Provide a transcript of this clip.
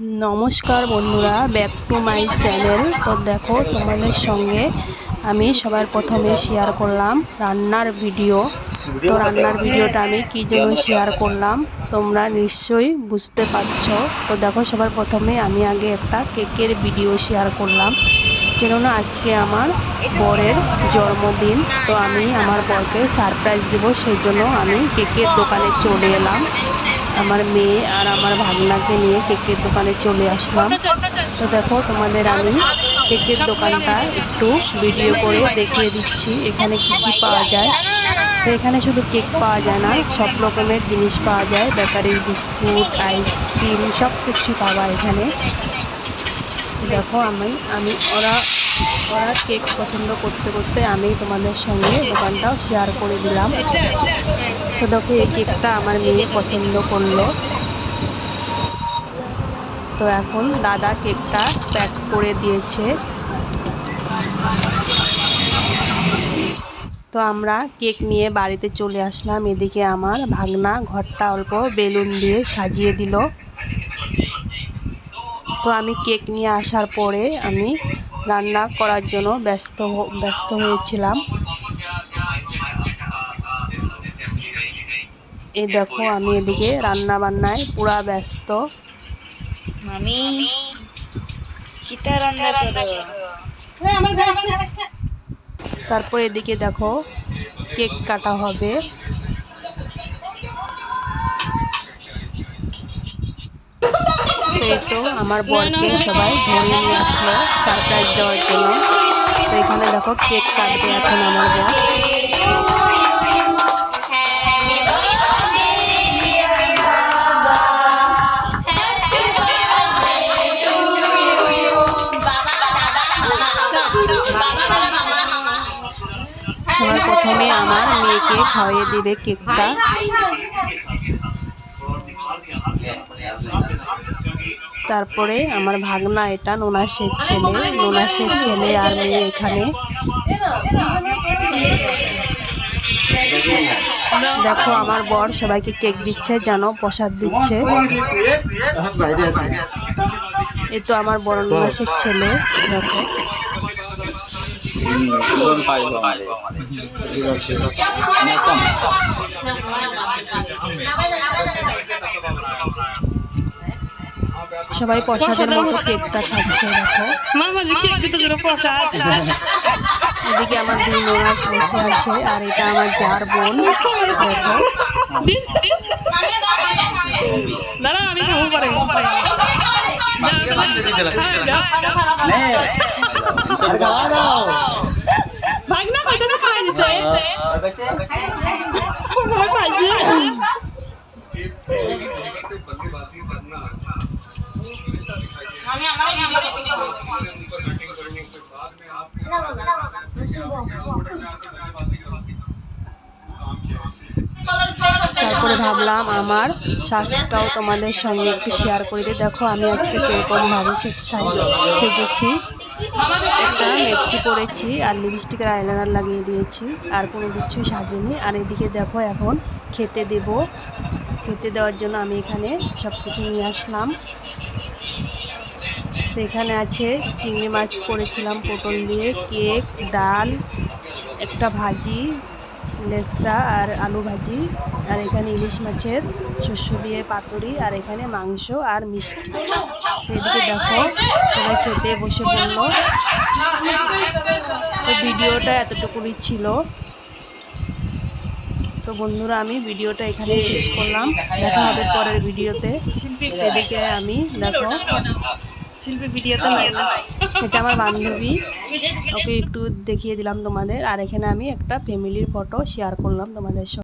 নমস্কার বন্ধুরা back to my channel তো দেখো, তোমাদের সঙ্গে আমি সবার প্রথমে শেয়ার করলাম রান্নার ভিডিও তো রান্নার ভিডিওটা আমি কী জন্য শেয়ার করলাম, তোমরা নিশ্চয়ই বুঝতে পারছ। তো দেখো, সবার প্রথমে আমি আগে একটা কেকের ভিডিও শেয়ার করলাম। কেননা আজকে আমার বরের জন্মদিন, তো আমি আমার বরকে সারপ্রাইজ দেবো, সেই জন্য আমি কেকের দোকানে চলে এলাম। আমার মেয়ে আর আমার ভাগনাকে নিয়ে কেকের দোকানে চলে আসলাম। তো দেখো, তোমাদের আমি কেকের দোকানটা একটু ভিডিও করে দেখিয়ে দিচ্ছি, এখানে কি কি পাওয়া যায়। তো এখানে শুধু কেক পাওয়া যায় না, সব রকমের জিনিস পাওয়া যায়, বেকারির বিস্কুট, আইসক্রিম সব কিছু পাওয়া এখানে। দেখো, আমি আমি, ওরা ওরা কেক পছন্দ করতে করতে আমি তোমাদের সঙ্গে দোকানটাও শেয়ার করে দিলাম। তো দেখো এই কেকটা আমার মেয়ে পছন্দ করল। তো এখন দাদা কেকটা প্যাক করে দিয়েছে। তো আমরা কেক নিয়ে বাড়িতে চলে আসলাম। এদিকে আমার ভাগনা ঘরটা অল্প বেলুন দিয়ে সাজিয়ে দিল। তো আমি কেক নিয়ে আসার পরে আমি রান্না করার জন্য ব্যস্ত ব্যস্ত হয়েছিলাম। এই দেখো আমি এদিকে রান্না বান্নায় পুরা ব্যস্ত। মামি কিটা রান্না করো? তারপর এদিকে দেখো কেক কাটা হবে। এই তো আমার বরকে সবাই ধরে নিয়ে আসলো সারপ্রাইজ দেওয়ার জন্য। তো এখানে দেখো কেক কাটবে এখন আমার বর। প্রথমে আমার মেয়েকে খাওয়িয়ে দিবে কেকটা। তারপরে আমার ভাগনা এটা নোনাসের ছেলে। নোনাসের ছেলে আর মেয়ে এখানে। দেখো আমার বর সবাইকে কেক দিচ্ছে যেন প্রসাদ দিচ্ছে। এই তো আমার বড় নোনাসের ছেলে দেখো। সবাই প্রসাদের মতো কেকটা খাচ্ছে দেখো। জন্য প্রসাদ এদিকে আমার দুই নোনাস বসে আছে আর এটা আমার যার বোন। দেখো দাঁড়া আমি ভাগনা কত না খাই দিতে সবাই পাইছে তারপরে ভাবলাম আমার শ্বাসটাও তোমাদের সঙ্গে একটু শেয়ার করে দিই। দেখো, আমি আজকে কীরকমভাবে সেজেছি। একটা মেক্সি করেছি আর লিপস্টিকের আইলাইনার লাগিয়ে দিয়েছি আর কোনো কিছুই সাজিনি। আর এদিকে দেখো, এখন খেতে দেব। খেতে দেওয়ার জন্য আমি এখানে সব কিছু নিয়ে আসলাম। তো এখানে আছে চিংড়ি মাছ করেছিলাম, পটল দিয়ে, কেক, ডাল, একটা ভাজি লেসরা আর আলু ভাজি, আর এখানে ইলিশ মাছের শস্য দিয়ে পাতুরি, আর এখানে মাংস আর মিষ্টি। এদিকে দেখো, সবাই খেতে বসে পড়ল। তো ভিডিওটা এতটুকুই ছিল। তো বন্ধুরা, আমি ভিডিওটা এখানে শেষ করলাম। দেখা হবে পরের ভিডিওতে। এদিকে আমি, দেখো। শিল্পী ভিডিওতে নাই না। এটা আমার বান্ধবী। ওকে একটু দেখিয়ে দিলাম তোমাদের। আর এখানে আমি একটা ফ্যামিলির ফটো শেয়ার করলাম তোমাদের সঙ্গে।